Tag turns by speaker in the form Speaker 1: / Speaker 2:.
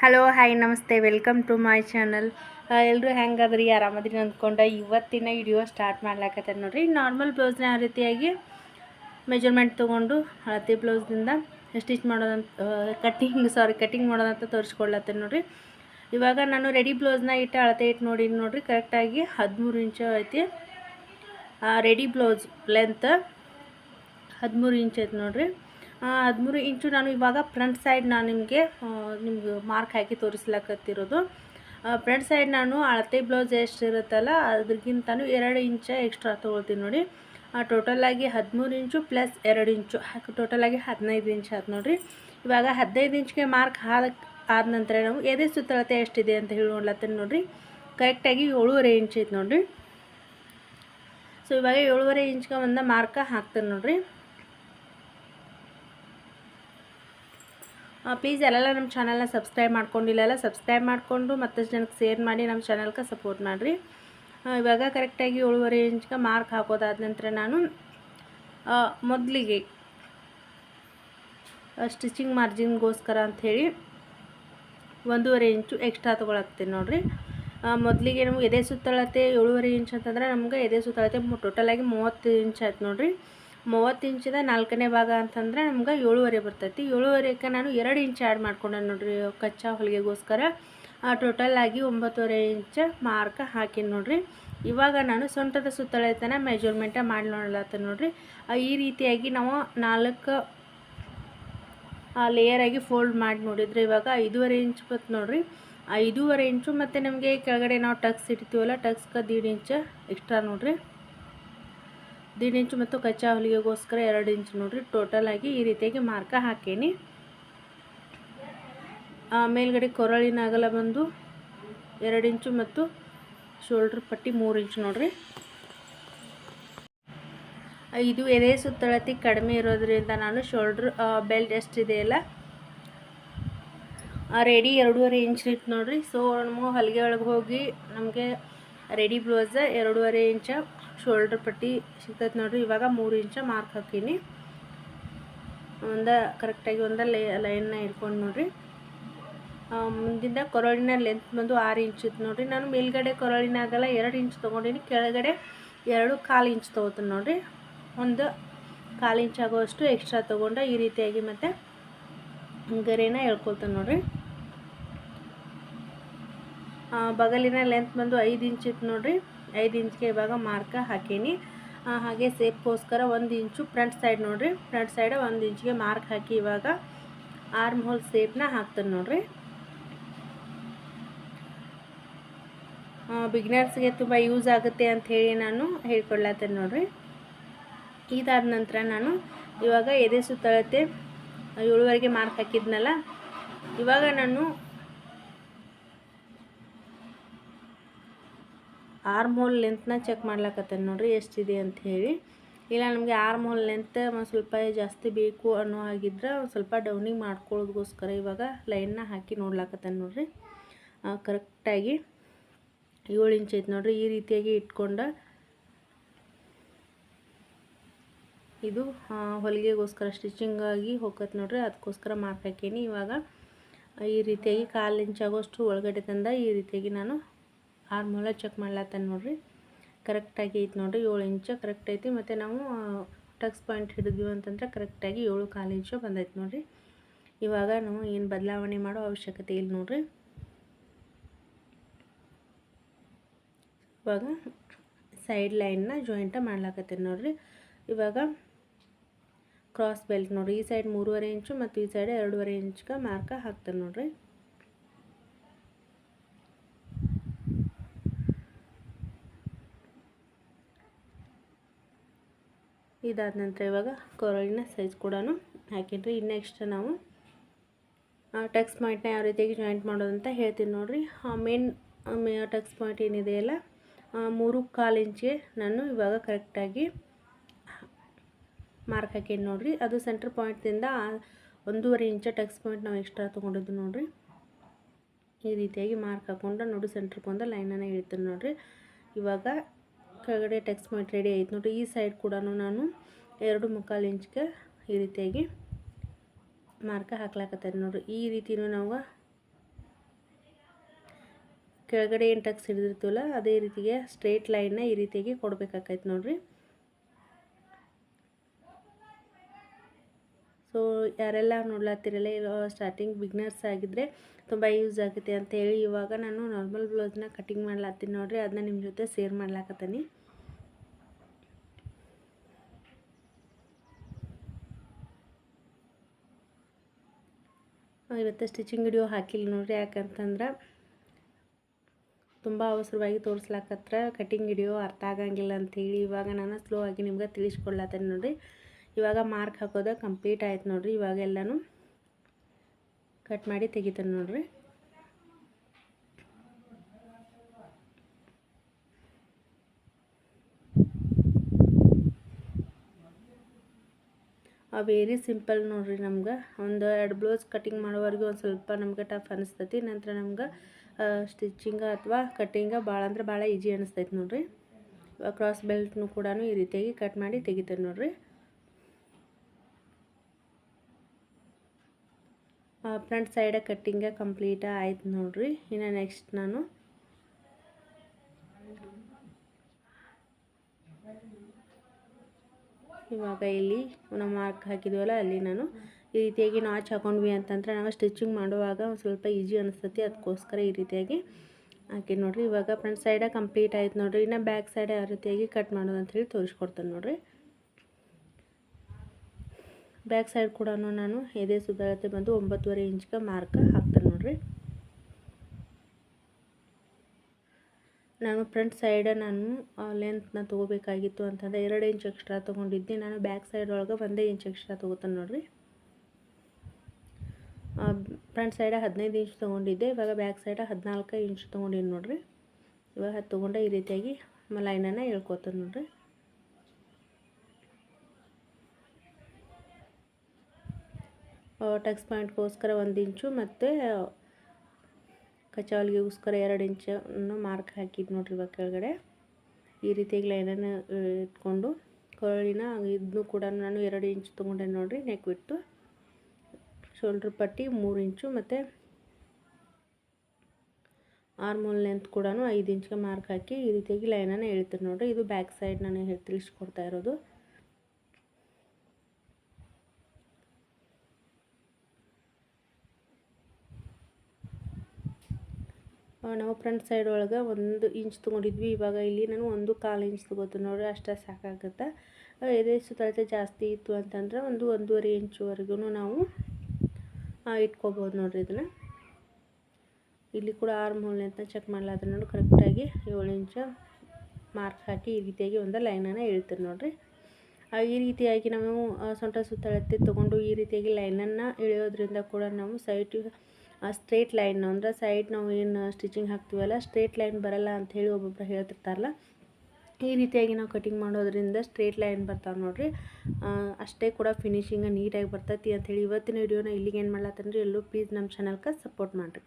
Speaker 1: Hello hi ನಮಸ್ತೆ welcome to my channel ಎಲ್ಲರೂ ಹೆಂಗಾದ್ರಿ? ಆರಾಮದ್ರಿ ಅಂದ್ಕೊಂಡು ಇವತ್ತಿನ ವಿಡಿಯೋ ಸ್ಟಾರ್ಟ್ ಮಾಡ್ಲಾಕತ್ತೆ ನೋಡಿರಿ. ನಾರ್ಮಲ್ ಬ್ಲೌಸ್ನ ಯಾವ ರೀತಿಯಾಗಿ ಮೆಜರ್ಮೆಂಟ್ ತೊಗೊಂಡು ಹಳದಿ ಬ್ಲೌಸ್ದಿಂದ ಸ್ಟಿಚ್ ಮಾಡೋದಂತ ಕಟ್ಟಿಂಗ್ ಸಾರಿ ಕಟ್ಟಿಂಗ್ ಮಾಡೋದಂತ ತೋರಿಸ್ಕೊಳ್ಳತ್ತೆ ನೋಡಿರಿ. ಇವಾಗ ನಾನು ರೆಡಿ ಬ್ಲೌಸ್ನ ಇಟ್ಟು ಅಳತೆ ಇಟ್ಟು ನೋಡಿ ನೋಡಿರಿ. ಕರೆಕ್ಟಾಗಿ ಹದಿಮೂರು ಇಂಚು ಐತಿ. ರೆಡಿ ಬ್ಲೌಸ್ ಲೆಂತ್ ಹದಿಮೂರು ಇಂಚ್ ಐತೆ ನೋಡ್ರಿ. ಹದಿಮೂರು ಇಂಚು ನಾನು ಇವಾಗ ಫ್ರಂಟ್ ಸೈಡ್ ನಾನು ನಿಮಗೆ ನಿಮ್ಗೆ ಮಾರ್ಕ್ ಹಾಕಿ ತೋರಿಸ್ಲಕತ್ತಿರೋದು. ಫ್ರಂಟ್ ಸೈಡ್ ನಾನು ಅಳತೆ ಬ್ಲೌಸ್ ಎಷ್ಟು ಇರುತ್ತಲ್ಲ ಅದ್ರಗಿಂತನೂ ಎರಡು ಇಂಚ ಎಕ್ಸ್ಟ್ರಾ ತೊಗೊಳ್ತೀನಿ ನೋಡಿ. ಟೋಟಲಾಗಿ ಹದಿಮೂರು ಇಂಚು ಪ್ಲಸ್ ಎರಡು ಇಂಚು, ಹಾಕಿ ಟೋಟಲಾಗಿ ಹದಿನೈದು ಇಂಚು ಆಯ್ತು ನೋಡಿರಿ. ಇವಾಗ ಹದಿನೈದು ಇಂಚ್ಗೆ ಮಾರ್ಕ್ ಹಾಕಿ ಆದ ನಂತರ ನಾವು ಎದೆ ಸುತ್ತಳತೆ ಎಷ್ಟಿದೆ ಅಂತ ಹೇಳಿ ನೋಡ್ಲತ್ತೀನಿ ನೋಡಿರಿ. ಕರೆಕ್ಟಾಗಿ ಏಳುವರೆ ಇಂಚ್ ಐತೆ ನೋಡಿರಿ. ಸೊ ಇವಾಗ ಏಳುವರೆ ಇಂಚ್ಗೆ ಒಂದು ಮಾರ್ಕ ಹಾಕ್ತೀನಿ ನೋಡಿರಿ. ಪ್ಲೀಸ್ ಎಲ್ಲೆಲ್ಲ ನಮ್ಮ ಚಾನಲ್ನ ಸಬ್ಸ್ಕ್ರೈಬ್ ಮಾಡ್ಕೊಂಡಿಲ್ಲ ಸಬ್ಸ್ಕ್ರೈಬ್ ಮಾಡಿಕೊಂಡು ಮತ್ತಷ್ಟು ಜನಕ್ಕೆ ಶೇರ್ ಮಾಡಿ ನಮ್ಮ ಚಾನಲ್ಗೆ ಸಪೋರ್ಟ್ ಮಾಡಿರಿ. ಇವಾಗ ಕರೆಕ್ಟಾಗಿ ಏಳುವರೆ ಇಂಚ್ಗೆ ಮಾರ್ಕ್ ಹಾಕೋದಾದ ನಂತರ ನಾನು ಮೊದಲಿಗೆ ಸ್ಟಿಚಿಂಗ್ ಮಾರ್ಜಿನ್ಗೋಸ್ಕರ ಅಂಥೇಳಿ ಒಂದೂವರೆ ಇಂಚು ಎಕ್ಸ್ಟ್ರಾ ತೊಗೊಳತ್ತೀನಿ ನೋಡಿರಿ. ಮೊದಲಿಗೆ ನಮ್ಗೆ ಎದೆ ಸುತ್ತಳತೆ ಏಳುವರೆ ಇಂಚ್ ಅಂತಂದ್ರೆ ನಮ್ಗೆ ಎದೆ ಸುತ್ತಳತೆ ಟೋಟಲಾಗಿ ಮೂವತ್ತು ಇಂಚ್ ಆಯ್ತು ನೋಡಿರಿ. ಮೂವತ್ತು ಇಂಚಿದ ನಾಲ್ಕನೇ ಭಾಗ ಅಂತಂದರೆ ನಮ್ಗೆ ಏಳುವರೆ ಬರ್ತೈತಿ. ಏಳುವರೆಗೆ ನಾನು ಎರಡು ಇಂಚ್ ಆ್ಯಡ್ ಮಾಡ್ಕೊಂಡೆ ನೋಡಿರಿ, ಕಚ್ಚಾ ಹೊಲಿಗೆಗೋಸ್ಕರ. ಟೋಟಲ್ ಆಗಿ ಒಂಬತ್ತುವರೆ ಇಂಚ್ ಮಾರ್ಕ್ ಹಾಕಿನಿ ನೋಡಿರಿ. ಇವಾಗ ನಾನು ಸೊಂಟದ ಸುತ್ತಳತೆನ ಮೆಜರ್ಮೆಂಟ ಮಾಡಿ ನೋಡ್ಲತ್ತ ನೋಡಿರಿ. ಈ ರೀತಿಯಾಗಿ ನಾವು ನಾಲ್ಕು ಲೇಯರಾಗಿ ಫೋಲ್ಡ್ ಮಾಡಿ ನೋಡಿದ್ರೆ ಇವಾಗ ಐದೂವರೆ ಇಂಚ್ ಬತ್ತು ನೋಡಿರಿ. ಐದೂವರೆ ಇಂಚು ಮತ್ತು ನಮಗೆ ಕೆಳಗಡೆ ನಾವು ಟಕ್ಸ್ ಇಡ್ತೀವಲ್ಲ ಟಕ್ಸ್ಗೆ ದೀಡ್ ಇಂಚ್ ಎಕ್ಸ್ಟ್ರಾ ನೋಡಿರಿ. ದೀಡ್ ಇಂಚು ಮತ್ತು ಕಚ್ಚಾ ಹೊಲಿಗೆಗೋಸ್ಕರ ಎರಡು ಇಂಚು ನೋಡಿರಿ. ಆಗಿ ಈ ರೀತಿಯಾಗಿ ಮಾರ್ಕ ಹಾಕೇನಿ. ಮೇಲ್ಗಡೆ ಕೊರಳಿನ ಅಗಲ ಬಂದು ಎರಡು ಇಂಚು ಮತ್ತು ಶೋಲ್ಡ್ರ್ ಪಟ್ಟಿ ಮೂರು ಇಂಚು ನೋಡಿರಿ. ಇದು ಎದೆ ಸುತ್ತಳತಿ ಕಡಿಮೆ ಇರೋದ್ರಿಂದ ನಾನು ಶೋಲ್ಡ್ರ್ ಬೆಲ್ಟ್ ಎಷ್ಟಿದೆಯಲ್ಲ ರೆಡಿ ಎರಡೂವರೆ ಇಂಚ್ ಇತ್ತು ನೋಡಿರಿ. ಸೊ ನಮ್ಮ ಹೊಲಿಗೆ ಒಳಗೆ ಹೋಗಿ ನಮಗೆ ರೆಡಿ ಬ್ಲೌಸ ಎರಡೂವರೆ ಇಂಚ ಶೋಲ್ಡ್ರ್ ಪಟ್ಟಿ ಸಿಗ್ತೈತೆ ನೋಡಿರಿ. ಇವಾಗ ಮೂರು ಇಂಚ ಮಾರ್ಕ್ ಹಾಕೀನಿ. ಒಂದು ಕರೆಕ್ಟಾಗಿ ಒಂದು ಲೈ ಲೈನ್ನ ಇಟ್ಕೊಂಡು ನೋಡಿರಿ. ಮುಂದಿಂದ ಕೊರಳಿನ ಲೆಂತ್ ಬಂದು ಆರು ಇಂಚ್ ಇತ್ತು ನೋಡಿರಿ. ನಾನು ಮೇಲ್ಗಡೆ ಕೊರಳಿನ ಆಗಲ್ಲ ಎರಡು ಇಂಚ್ ತೊಗೊಂಡಿನಿ. ಕೆಳಗಡೆ ಎರಡು ಕಾಲು ಇಂಚ್ ತೊಗೋತೀನಿ ನೋಡಿರಿ. ಒಂದು ಕಾಲು ಇಂಚ್ ಆಗೋಷ್ಟು ಎಕ್ಸ್ಟ್ರಾ ತೊಗೊಂಡು ಈ ರೀತಿಯಾಗಿ ಮತ್ತು ಗರಿನ ಹೇಳ್ಕೊಳ್ತೀನಿ ನೋಡಿರಿ. ಬಗಲಿನ ಲೆಂತ್ ಬಂದು ಐದು ಇಂಚ್ ಇತ್ತು ನೋಡಿರಿ. ಐದು ಇಂಚ್ಗೆ ಇವಾಗ ಮಾರ್ಕ ಹಾಕೀನಿ. ಹಾಗೆ ಸೇಪ್ಗೋಸ್ಕರ ಒಂದು ಇಂಚು ಫ್ರಂಟ್ ಸೈಡ್ ನೋಡಿರಿ. ಫ್ರಂಟ್ ಸೈಡ್ ಒಂದು ಇಂಚ್ಗೆ ಮಾರ್ಕ್ ಹಾಕಿ ಇವಾಗ ಆರ್ಮ್ ಹೋಲ್ ಸೇಪ್ನ ಹಾಕ್ತೀನಿ ನೋಡಿರಿ. ಬಿಗ್ನರ್ಸ್ಗೆ ತುಂಬ ಯೂಸ್ ಆಗುತ್ತೆ ಅಂತ ಹೇಳಿ ನಾನು ಹೇಳ್ಕೊಡ್ಲತ್ತೇನೆ ನೋಡಿರಿ. ಇದಾದ ನಂತರ ನಾನು ಇವಾಗ ಎದೆ ಸುತ್ತಳತೆ ಏಳುವರೆಗೆ ಮಾರ್ಕ್ ಹಾಕಿದ್ನಲ್ಲ, ಇವಾಗ ನಾನು ಆರ್ಮ್ ಹೋಲ್ ಲೆಂತ್ನ ಚೆಕ್ ಮಾಡ್ಲಕತ್ತೇನೆ ನೋಡಿರಿ ಎಷ್ಟಿದೆ ಅಂತ ಹೇಳಿ. ಇಲ್ಲ, ನಮಗೆ ಆರ್ಮ್ ಹೋಲ್ ಲೆಂತ್ ಒಂದು ಸ್ವಲ್ಪ ಜಾಸ್ತಿ ಬೇಕು ಅನ್ನೋ ಹಾಗಿದ್ರೆ ಒಂದು ಸ್ವಲ್ಪ ಡೌನಿಂಗ್ ಮಾಡ್ಕೊಳ್ಳೋದಕ್ಕೋಸ್ಕರ ಇವಾಗ ಲೈನ್ನ ಹಾಕಿ ನೋಡ್ಲಾಕತ್ತೇನೆ ನೋಡಿರಿ. ಕರೆಕ್ಟಾಗಿ ಏಳು ಇಂಚ್ ಐತೆ ನೋಡಿರಿ. ಈ ರೀತಿಯಾಗಿ ಇಟ್ಕೊಂಡು ಇದು ಹೊಲಿಗೆಗೋಸ್ಕರ ಸ್ಟಿಚಿಂಗಾಗಿ ಹೋಗತ್ತೆ ನೋಡಿರಿ. ಅದಕ್ಕೋಸ್ಕರ ಮಾರ್ಕ್ ಹಾಕೀನಿ. ಇವಾಗ ಈ ರೀತಿಯಾಗಿ ಕಾಲು ಇಂಚಾಗೋಷ್ಟು ಒಳಗಡೆ ತಂದ ಈ ರೀತಿಯಾಗಿ ನಾನು ಆರು ಮೊಳ ಚೆಕ್ ಮಾಡ್ಲತ್ತೇನೆ ನೋಡಿರಿ. ಕರೆಕ್ಟಾಗಿ ಐತೆ ನೋಡಿರಿ, ಏಳು ಇಂಚು ಕರೆಕ್ಟ್ ಐತಿ. ಮತ್ತು ನಾವು ಟಕ್ಸ್ ಪಾಯಿಂಟ್ ಹಿಡಿದ್ವಿ ಅಂತಂದ್ರೆ ಕರೆಕ್ಟಾಗಿ ಏಳು ಕಾಲು ಇಂಚು ಬಂದೈತೆ ನೋಡಿರಿ. ಇವಾಗ ನಾವು ಏನು ಬದಲಾವಣೆ ಮಾಡೋ ಅವಶ್ಯಕತೆ ಇಲ್ಲ ನೋಡಿರಿ. ಇವಾಗ ಸೈಡ್ ಲೈನ್ನ ಜಾಯಿಂಟ ಮಾಡ್ಲಾಕತ್ತೀನಿ ನೋಡಿರಿ. ಇವಾಗ ಕ್ರಾಸ್ ಬೆಲ್ಟ್ ನೋಡಿರಿ. ಈ ಸೈಡ್ ಮೂರುವರೆ ಇಂಚು ಮತ್ತು ಈ ಸೈಡ್ ಎರಡೂವರೆ ಇಂಚ್ಗೆ ಮಾರ್ಕ ಹಾಕ್ತಾರೆ ನೋಡಿರಿ. ಇದಾದ ನಂತರ ಇವಾಗ ಕೊರಳಿನ ಸೈಜ್ ಕೂಡ ಹಾಕಿದ್ರಿ ಇನ್ನು ನೆಕ್ಸ್ಟ್ ನಾವು ಟಕ್ಸ್ ಪಾಯಿಂಟ್ನ ಯಾವ ರೀತಿಯಾಗಿ ಜಾಯಿಂಟ್ ಮಾಡೋದು ಅಂತ ಹೇಳ್ತೀನಿ ನೋಡಿರಿ. ಮೇನ್ ಟಕ್ಸ್ ಪಾಯಿಂಟ್ ಏನಿದೆಯಲ್ಲ ಮೂರು ಕಾಲು ಇಂಚಿಗೆ ನಾನು ಇವಾಗ ಕರೆಕ್ಟಾಗಿ ಮಾರ್ಕ್ ಹಾಕೀನಿ ನೋಡಿರಿ. ಅದು ಸೆಂಟ್ರ್ ಪಾಯಿಂಟ್ದಿಂದ ಒಂದೂವರೆ ಇಂಚ ಟಕ್ಸ್ ಪಾಯಿಂಟ್ ನಾವು ಎಕ್ಸ್ಟ್ರಾ ತೊಗೊಂಡಿದ್ದು ನೋಡಿರಿ. ಈ ರೀತಿಯಾಗಿ ಮಾರ್ಕ್ ಹಾಕ್ಕೊಂಡು ನೋಡಿ ಸೆಂಟ್ರ್ ಬಂದ ಲೈನನ್ನು ಇಳಿತೀನಿ ನೋಡಿರಿ. ಇವಾಗ ಕೆಳಗಡೆ ಟೆಕ್ಸ್ಟ್ ಮಾಡಿ ರೆಡಿ ಆಯ್ತು ನೋಡಿರಿ. ಈ ಸೈಡ್ ಕೂಡ ನಾನು ಎರಡು ಮುಕ್ಕಾಲು ಇಂಚ್ಗೆ ಈ ರೀತಿಯಾಗಿ ಮಾರ್ಕ ಹಾಕ್ಲಾಕತ್ತೇನೆ ನೋಡಿರಿ. ಈ ರೀತಿನೂ ನಾವು ಕೆಳಗಡೆ ಏನು ಟಕ್ಸ್ ಹಿಡಿದಿರ್ತೀವಲ್ಲ, ಅದೇ ರೀತಿಗೆ ಸ್ಟ್ರೇಟ್ ಲೈನ್ನ ಈ ರೀತಿಯಾಗಿ ಕೊಡಬೇಕಾಕೈತೆ ನೋಡಿರಿ. ಸೊ ಯಾರೆಲ್ಲ ನೋಡ್ಲತ್ತಿರಲ್ಲ ಸ್ಟಾರ್ಟಿಂಗ್ ಬಿಗ್ನರ್ಸ್ ಆಗಿದ್ದರೆ ತುಂಬ ಯೂಸ್ ಆಗುತ್ತೆ ಅಂತ ಹೇಳಿ ಇವಾಗ ನಾನು ನಾರ್ಮಲ್ ಬ್ಲೌಸ್ನ ಕಟಿಂಗ್ ಮಾಡ್ಲಾತ್ತೀನಿ ನೋಡಿರಿ ಅದನ್ನ ನಿಮ್ಮ ಜೊತೆ ಶೇರ್ ಮಾಡ್ಲಾಕತ್ತೀನಿ. ಇವತ್ತು ಸ್ಟಿಚಿಂಗ್ ವಿಡಿಯೋ ಹಾಕಿಲ್ಲ ನೋಡಿರಿ, ಯಾಕಂತಂದ್ರೆ ತುಂಬ ಅವಸರವಾಗಿ ತೋರಿಸ್ಲಾಕತ್ರ ಕಟಿಂಗ್ ವಿಡಿಯೋ ಅರ್ಥ ಆಗಂಗಿಲ್ಲ ಅಂತೇಳಿ ಇವಾಗ ನಾನು ಸ್ಲೋ ಆಗಿ ನಿಮ್ಗೆ ತಿಳಿಸ್ಕೊಡ್ಲತ್ತೇನೆ ನೋಡಿರಿ. ಇವಾಗ ಮಾರ್ಕ್ ಹಾಕೋದು ಕಂಪ್ಲೀಟ್ ಆಯ್ತು ನೋಡಿರಿ. ಇವಾಗ ಎಲ್ಲನೂ ಕಟ್ ಮಾಡಿ ತೆಗಿತಾನೆ ನೋಡಿರಿ. ವೆರಿ ಸಿಂಪಲ್ ನೋಡ್ರಿ ನಮ್ಗೆ. ಒಂದು ಎರಡು ಬ್ಲೌಸ್ ಕಟಿಂಗ್ ಮಾಡೋವರೆಗೂ ಒಂದು ಸ್ವಲ್ಪ ನಮ್ಗೆ ಟಫ್ ಅನಿಸ್ತೈತಿ. ನಂತರ ನಮ್ಗೆ ಸ್ಟಿಚಿಂಗ ಅಥವಾ ಕಟ್ಟಿಂಗ ಭಾಳ ಅಂದ್ರೆ ಭಾಳ ಈಜಿ ಅನಿಸ್ತೈತಿ ನೋಡ್ರಿ. ಕ್ರಾಸ್ ಬೆಲ್ಟ್ನು ಕೂಡ ಈ ರೀತಿಯಾಗಿ ಕಟ್ ಮಾಡಿ ತೆಗಿತಾರೆ ನೋಡ್ರಿ. ಫ್ರಂಟ್ ಸೈಡ ಕಟ್ಟಿಂಗ ಕಂಪ್ಲೀಟ ಆಯ್ತು ನೋಡ್ರಿ. ಇನ್ನು ನೆಕ್ಸ್ಟ್ ನಾನು ಇವಾಗ ಇಲ್ಲಿ ನಾವು ಮಾರ್ಕ್ ಹಾಕಿದ್ವಲ್ಲ, ಅಲ್ಲಿ ನಾನು ಈ ರೀತಿಯಾಗಿ ನಾಚ್ ಹಾಕೊಂಡ್ವಿ ಅಂತಂದ್ರೆ ನಾವು ಸ್ಟಿಚಿಂಗ್ ಮಾಡುವಾಗ ಒಂದು ಸ್ವಲ್ಪ ಈಜಿ ಅನಿಸ್ತತಿ ಅದಕ್ಕೋಸ್ಕರ ಈ ರೀತಿಯಾಗಿ ಹಾಕಿ ನೋಡಿರಿ. ಇವಾಗ ಫ್ರಂಟ್ ಸೈಡ ಕಂಪ್ಲೀಟ್ ಆಯ್ತು ನೋಡಿರಿ. ಇನ್ನು ಬ್ಯಾಕ್ ಸೈಡ್ ಯಾವ ರೀತಿಯಾಗಿ ಕಟ್ ಮಾಡೋದು ಹೇಳಿ ತೋರಿಸ್ಕೊಡ್ತೇನೆ ನೋಡಿರಿ. ಬ್ಯಾಕ್ ಸೈಡ್ ಕೂಡ ನಾನು ಎದೆ ಸುಧಾರತೆ ಬಂದು ಒಂಬತ್ತುವರೆ ಇಂಚ್ಗೆ ಮಾರ್ಕ್ ಹಾಕ್ತೇನೆ ನೋಡಿರಿ. ನಾನು ಫ್ರಂಟ್ ಸೈಡ ನಾನು ಲೆಂತ್ನ ತೊಗೋಬೇಕಾಗಿತ್ತು ಅಂತಂದರೆ ಎರಡು ಇಂಚ್ ಎಕ್ಸ್ಟ್ರಾ ತೊಗೊಂಡಿದ್ದೆ. ನಾನು ಬ್ಯಾಕ್ ಸೈಡ್ ಒಳಗೆ ಒಂದೇ ಇಂಚ್ ಎಕ್ಸ್ಟ್ರಾ ತೊಗೋತಾನೆ ನೋಡಿರಿ. ಫ್ರಂಟ್ ಸೈಡ ಹದಿನೈದು ಇಂಚ್ ತೊಗೊಂಡಿದ್ದೆ. ಇವಾಗ ಬ್ಯಾಕ್ ಸೈಡ ಹದಿನಾಲ್ಕು ಇಂಚ್ ತೊಗೊಂಡಿನಿ ನೋಡಿರಿ. ಇವಾಗ ತಗೊಂಡೆ ಈ ರೀತಿಯಾಗಿ ಲೈನನ್ನು ಹೇಳ್ಕೊತಾನೆ ನೋಡಿರಿ. ಟಕ್ಸ್ ಪಾಯಿಂಟ್ಗೋಸ್ಕರ ಒಂದು ಇಂಚು ಮತ್ತು ಕಚಾವಲ್ಗೆಗೋಸ್ಕರ ಎರಡು ಇಂಚನ್ನು ಮಾರ್ಕ್ ಹಾಕಿದ್ದು ನೋಡ್ರಿ ಇವಾಗ ಕೆಳಗಡೆ. ಈ ರೀತಿಯಾಗಿ ಲೈನನ್ನು ಇಟ್ಕೊಂಡು ಕೊರಳಿನ ಇದನ್ನು ಕೂಡ ನಾನು ಎರಡು ಇಂಚು ತೊಗೊಂಡೆ ನೋಡಿರಿ ನೆಕ್ ಬಿಟ್ಟು ಶೋಲ್ಡ್ರ್ ಪಟ್ಟಿ ಮೂರು ಇಂಚು ಮತ್ತು ಆರ್ಮೋಲ್ ಲೆಂತ್ ಕೂಡ ಐದು ಇಂಚ್ಗೆ ಮಾರ್ಕ್ ಹಾಕಿ ಈ ರೀತಿಯಾಗಿ ಲೈನನ್ನು ಎಳಿತಾರೆ ನೋಡಿರಿ. ಇದು ಬ್ಯಾಕ್ ಸೈಡ್ ನಾನು ಹೇಳಿ ತಿಳಿಸ್ಕೊಡ್ತಾ ಇರೋದು. ನಾವು ಫ್ರಂಟ್ ಸೈಡ್ ಒಳಗೆ ಒಂದು ಇಂಚ್ ತೊಗೊಂಡಿದ್ವಿ. ಇವಾಗ ಇಲ್ಲಿ ನಾನು ಒಂದು ಕಾಲು ಇಂಚ್ ತೊಗೋತೀನಿ ನೋಡಿ ಅಷ್ಟೇ ಸಾಕಾಗುತ್ತೆ. ಎದೆ ಸುತ್ತಳತೆ ಜಾಸ್ತಿ ಇತ್ತು ಅಂತಂದ್ರೆ ಒಂದು ಒಂದೂವರೆ ಇಂಚುವರೆಗೂ ನಾವು ಇಟ್ಕೋಬೋದು ನೋಡಿರಿ ಇದನ್ನು. ಇಲ್ಲಿ ಕೂಡ ಆರು ಮೂಲೆ ಅಂತ ಚೆಕ್ ಮಾಡಲಾದ್ರೆ ನೋಡಿ ಕರೆಕ್ಟಾಗಿ ಏಳು ಇಂಚ ಮಾರ್ಕ್ ಹಾಕಿ ಈ ರೀತಿಯಾಗಿ ಒಂದು ಲೈನನ್ನು ಇಳ್ತೀರಿ ನೋಡಿರಿ. ಈ ರೀತಿಯಾಗಿ ನಾವು ಸೊಂಟ ಸುತ್ತಳತೆ ತೊಗೊಂಡು ಈ ರೀತಿಯಾಗಿ ಲೈನನ್ನು ಎಳೆಯೋದ್ರಿಂದ ಕೂಡ ನಾವು ಸೈಡ್ ಸ್ಟ್ರೇಟ್ ಲೈನ್ ಅಂದ್ರೆ ಸೈಡ್ ನಾವು ಏನು ಸ್ಟಿಚಿಂಗ್ ಹಾಕ್ತೀವಲ್ಲ ಸ್ಟ್ರೇಟ್ ಲೈನ್ ಬರಲ್ಲ ಅಂತ ಹೇಳಿ ಒಬ್ಬೊಬ್ರು ಹೇಳ್ತಿರ್ತಾರಲ್ಲ, ಈ ರೀತಿಯಾಗಿ ನಾವು ಕಟಿಂಗ್ ಮಾಡೋದ್ರಿಂದ ಸ್ಟ್ರೇಟ್ ಲೈನ್ ಬರ್ತಾವೆ ನೋಡಿರಿ. ಅಷ್ಟೇ ಕೂಡ ಫಿನಿಶಿಂಗ್ ನೀಟಾಗಿ ಬರ್ತೈತಿ ಅಂಥೇಳಿ ಇವತ್ತಿನ ವಿಡಿಯೋನ ಇಲ್ಲಿಗೆ ಏನು ಮಾಡ್ಲತ್ತಂದ್ರೆ ಎಲ್ಲೂ ಪ್ಲೀಸ್ ನಮ್ಮ ಚಾನಲ್ಗೆ ಸಪೋರ್ಟ್ ಮಾಡಿರಿ.